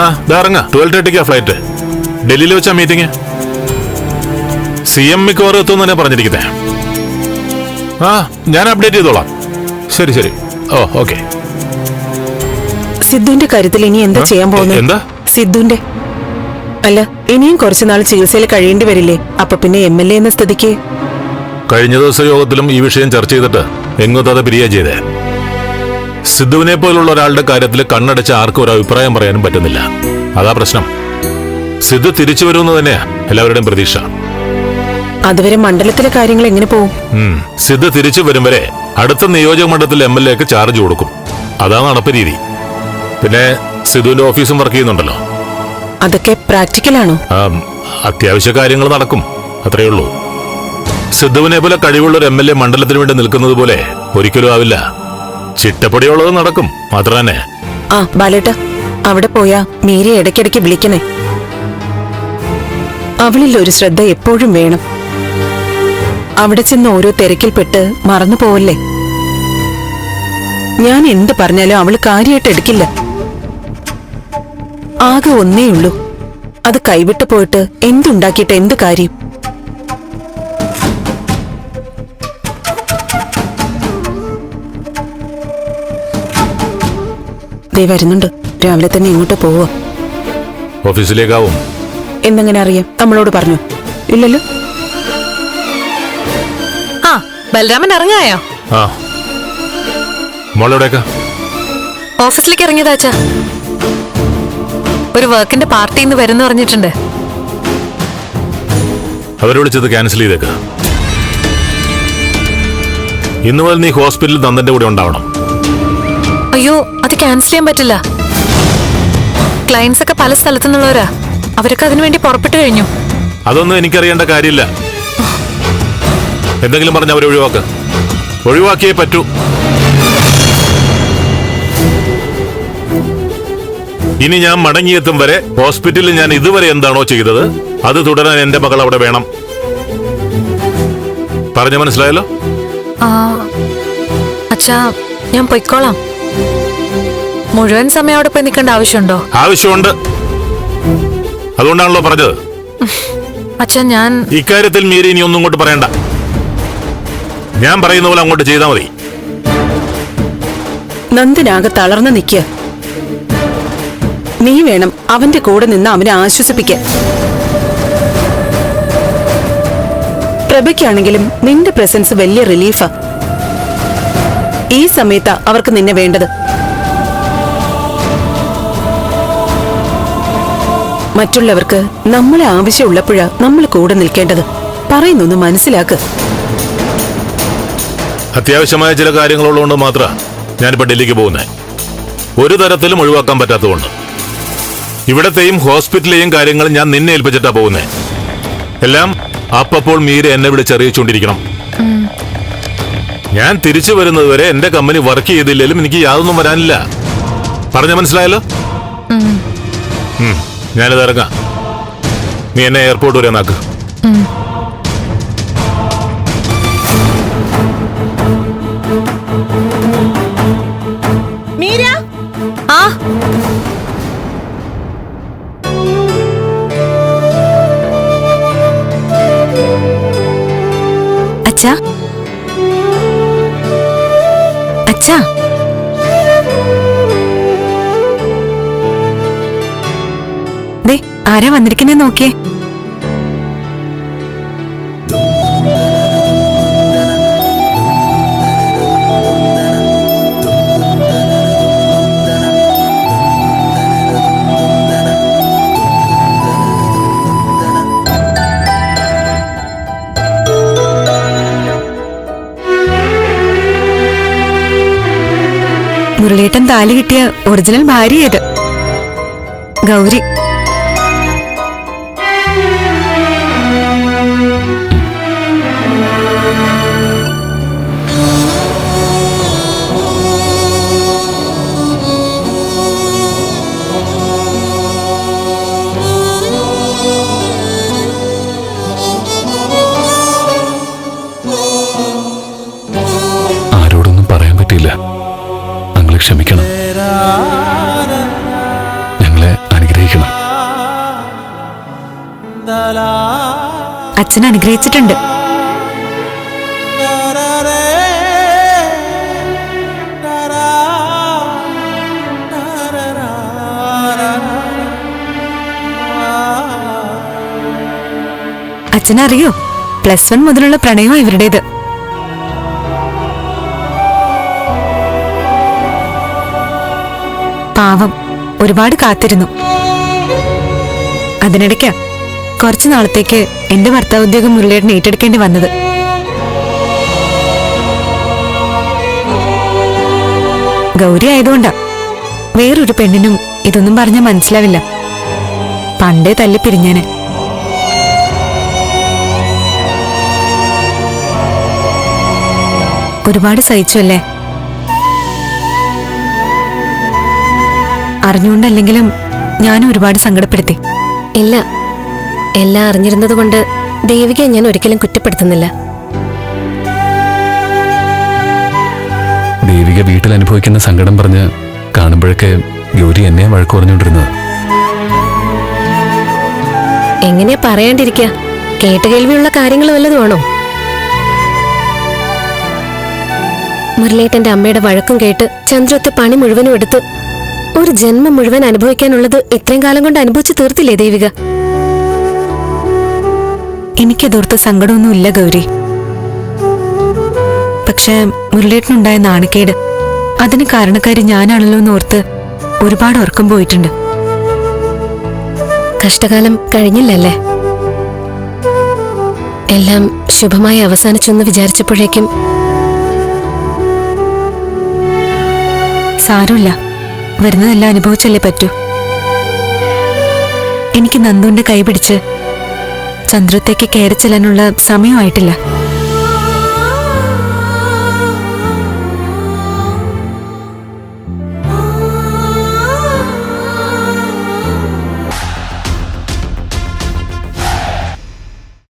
ആ ഇറങ്ങ. Twelve തേർട്ടിക്കാ flight ഡൽഹിയിൽ വെച്ചാ മീറ്റിംഗ് സി എം മിക്കവാറും എത്തും തന്നെ പറഞ്ഞിരിക്കുന്നേ. ആ ഞാൻ അപ്ഡേറ്റ് ചെയ്തോളാം. ശരി ശരി. ഓ ഓക്കെ സിദ്ധുവിന്റെ കാര്യത്തിൽ ഇനി എന്താ ചെയ്യാൻ പോകുന്നത്? എന്താ? സിദ്ധുവിന്റെ അല്ല ഇനിയും കുറച്ചുനാൾ ചികിത്സയിൽ കഴിയേണ്ടി വരില്ലേ? അപ്പൊ പിന്നെ എം എൽ എ എന്ന സ്ഥിതിക്ക്? കഴിഞ്ഞ ദിവസം യോഗത്തിലും ഈ വിഷയം ചർച്ച ചെയ്തിട്ട് എങ്ങോട്ടാതെ പിരിയാ ചെയ്തേ. സിദ്ധുവിനെ പോലുള്ള ഒരാളുടെ കാര്യത്തിൽ കണ്ണടച്ച് ആർക്കും ഒരു അഭിപ്രായം പറയാനും പറ്റുന്നില്ല. അതാ പ്രശ്നം. സിദ്ധു തിരിച്ചു വരുമെന്ന് തന്നെയാ എല്ലാവരുടെയും പ്രതീക്ഷ. അതുവരെ മണ്ഡലത്തിലെ കാര്യങ്ങൾ എങ്ങനെ പോകും ഉം. സിദ്ധു തിരിച്ചു വരും വരെ അടുത്ത നിയോജക മണ്ഡലത്തിൽ എം എൽ എക്ക് ചാർജ് കൊടുക്കും. അതാണ് നടപ്പ് രീതി. പിന്നെ സിദ്ധുവിന്റെ ഓഫീസും വർക്ക് ചെയ്യുന്നുണ്ടല്ലോ. അതൊക്കെ പ്രാക്ടിക്കലാണോ ആ, അത്യാവശ്യ കാര്യങ്ങൾ നടക്കും. അത്രയേ ഉള്ളൂ. സിദ്ധുവിനെ പോലെ കഴിവുള്ള ഒരു എം എൽ എ മണ്ഡലത്തിന് വേണ്ടി നിൽക്കുന്നത് പോലെ ഒരിക്കലും ആവില്ല. ചിട്ടപ്പടിയുള്ളത് നടക്കും. മാത്രം തന്നെ ആ ബാലേട്ട അവിടെ പോയാ മീരെ ഇടയ്ക്കിടയ്ക്ക് വിളിക്കണേ. അവളിൽ ഒരു ശ്രദ്ധ എപ്പോഴും വേണം. അവിടെ ചെന്ന് ഓരോ തിരക്കിൽപ്പെട്ട് മറന്നു പോവല്ലേ? ഞാൻ എന്ത് പറഞ്ഞാലും അവൾ കാര്യമായിട്ട് എടുക്കില്ല. ആകെ ഒന്നേ ഉള്ളൂ. അത് കൈവിട്ട് പോയിട്ട് എന്തുണ്ടാക്കിയിട്ട് എന്ത് കാര്യം? ദേ വരുന്നുണ്ട്. രാവിലെ തന്നെ ഇങ്ങോട്ട് പോവോ ഓഫീസിലേക്കാവും. എന്നെങ്ങനെ അറിയാം? നമ്മളോട് പറഞ്ഞു. ഇല്ലല്ലോ. ആ ബലരാമൻ ഇറങ്ങായോ? ആ. മോളെവിടേക്കാ ഓഫീസിലേക്ക് ഇറങ്ങിയതാ അച്ഛാ. ഒരു വർക്കിന്റെ പാർട്ടി ഇന്ന് വരുന്നു പറഞ്ഞിട്ടുണ്ട്. അവരെ വിളിച്ചത് ക്യാൻസൽ ചെയ്തേക്ക. ഇന്ന് മുതൽ നീ ഹോസ്പിറ്റലിൽ നന്ദന്റെ കൂടെ ഉണ്ടാവണം. അയ്യോ അത് ക്യാൻസൽ ചെയ്യാൻ പറ്റില്ല. ക്ലയൻസ് ഒക്കെ പല സ്ഥലത്തു നിന്നുള്ളവരാ അവരൊക്കെ അതിനു വേണ്ടി പുറപ്പെട്ടു കഴിഞ്ഞു. അതൊന്നും എനിക്കറിയേണ്ട കാര്യമില്ല. എന്തെങ്കിലും പറഞ്ഞ അവരെ ഒഴിവാക്ക. ഒഴിവാക്കിയേ പറ്റൂ. ഇനി ഞാൻ മടങ്ങിയെത്തും വരെ ഹോസ്പിറ്റലിൽ ഞാൻ ഇതുവരെ എന്താണോ ചെയ്തത് അത് തുടരാൻ എന്റെ മകൾ അവിടെ വേണം. പറഞ്ഞു മനസ്സിലായല്ലോ? അച്ഛാ ഞാൻ പൊയ്ക്കോളാം. മുഴുവൻ സമയം അവിടെ പോയി നിൽക്കേണ്ട ആവശ്യമുണ്ടോ? ആവശ്യമുണ്ട്. അതുകൊണ്ടാണല്ലോ പറഞ്ഞത്. അച്ഛൻ ഞാൻ ഇക്കാര്യത്തിൽ മീരി ഇനി ഒന്നും ഇങ്ങോട്ട് പറയണ്ട. ഞാൻ പറയുന്ന പോലെ അങ്ങോട്ട് ചെയ്താൽ മതി. നന്ദനാകെ തളർന്നു നിൽക്കുക നീ വേണം അവന്റെ കൂടെ നിന്ന് അവനെ ആശ്വസിപ്പിക്കാൻ. പ്രഭയ്ക്കാണെങ്കിലും നിന്റെ പ്രസൻസ് വലിയ റിലീഫാ ഈ സമയത്താ അവർക്ക് നിന്നെ വേണ്ടത്. മറ്റുള്ളവർക്ക് നമ്മളെ ആവശ്യമുള്ളപ്പോഴാ നമ്മൾ കൂടെ നിൽക്കേണ്ടത്. പറയുന്നൊന്ന് മനസ്സിലാക്ക്. അത്യാവശ്യമായ ചില കാര്യങ്ങളുള്ളതുകൊണ്ട് മാത്രം ഞാനിപ്പോ ഡൽഹിക്ക് പോകുന്നത് ഒരു തരത്തിലും ഒഴിവാക്കാൻ പറ്റാത്തതുകൊണ്ട്. ഇവിടത്തെയും ഹോസ്പിറ്റലിലെയും കാര്യങ്ങൾ ഞാൻ നിന്നെ ഏൽപ്പിച്ചിട്ടാ പോകുന്നത് എല്ലാം അപ്പപ്പോൾ മീര എന്നെ വിളിച്ചറിയിച്ചുകൊണ്ടിരിക്കണം. ഞാൻ തിരിച്ചു വരുന്നത് വരെ എന്റെ കമ്പനി വർക്ക് ചെയ്തില്ലെങ്കിലും എനിക്ക് യാതൊന്നും വരാനില്ല. പറഞ്ഞ മനസ്സിലായല്ലോ? ഉം, ഞാനിത് ഇറങ്ങാം. നീ എന്നെ എയർപോർട്ട് വരെ നാക്ക് അച്ഛാ. അച്ഛാ. ആരാ വന്നിരിക്കുന്നേ നോക്കിയേ? മുരളിയേട്ടൻ താലി കിട്ടിയ ഒറിജിനൽ ഭാര്യ ഇത് ഗൗരി. അച്ഛൻ അനുഗ്രഹിച്ചിട്ടുണ്ട്. അച്ഛനറിയോ പ്ലസ് വൺ മുതലുള്ള പ്രണയം ഇവരുടേത്. പാവം ഒരുപാട് കാത്തിരുന്നു. അതിനിടയ്ക്കാ കുറച്ചു നാളത്തേക്ക് എന്റെ ഭർത്താവ് ഉദ്യോഗം മുരളിയേട്ടൻ ഏറ്റെടുക്കേണ്ടി വന്നത്. ഗൗരി ആയതുകൊണ്ടാ. വേറൊരു പെണ്ണിനും ഇതൊന്നും പറഞ്ഞാൽ മനസ്സിലാവില്ല. പണ്ടേ തല്ലി പിരിഞ്ഞേനെ. ഒരുപാട് സഹിച്ചു അല്ലേ അറിഞ്ഞുകൊണ്ടല്ലെങ്കിലും ഞാനും ഒരുപാട് സങ്കടപ്പെടുത്തി. ഇല്ല. എല്ലാം അറിഞ്ഞിരുന്നതുകൊണ്ട് ദേവികയെ ഞാൻ ഒരിക്കലും കുറ്റപ്പെടുത്തുന്നില്ല. ദേവിക വീട്ടിൽ അനുഭവിക്കുന്ന സങ്കടം പറഞ്ഞ് കാണുമ്പോഴൊക്കെ ഗൗരി എന്നെ വഴക്കു പറഞ്ഞുകൊണ്ടിരുന്നത്. എങ്ങനെയാ പറയാണ്ടിരിക്കുക കേട്ടുകേൾവിയുള്ള കാര്യങ്ങൾ വല്ലതും ആണോ? മുരളേട്ടന്റെ അമ്മയുടെ വഴക്കും കേട്ട് ചന്ദ്രത്തെ പണി മുഴുവനും എടുത്ത് ഒരു ജന്മം മുഴുവൻ അനുഭവിക്കാനുള്ളത് ഇത്രയും കാലം കൊണ്ട് അനുഭവിച്ചു തീർത്തില്ലേ ദേവിക? എനിക്കതോർത്ത് സങ്കടമൊന്നുമില്ല ഗൗരി. പക്ഷേ മുരളേട്ടനുണ്ടായ നാണക്കേട്. അതിന് കാരണക്കാരി ഞാനാണല്ലോ എന്ന് ഓർത്ത് ഒരുപാട് ഉറക്കം പോയിട്ടുണ്ട്. കഷ്ടകാലം കഴിഞ്ഞില്ലല്ലേ? എല്ലാം ശുഭമായി അവസാനിച്ചെന്ന് വിചാരിച്ചപ്പോഴേക്കും സാരമില്ല. വരുന്നതെല്ലാം അനുഭവിച്ചല്ലേ പറ്റൂ. എനിക്ക് നന്ദുവിന്റെ കൈ പിടിച്ച് ചന്ദ്രത്തേക്ക് കയറി ചെല്ലാനുള്ള സമയമായിട്ടില്ല.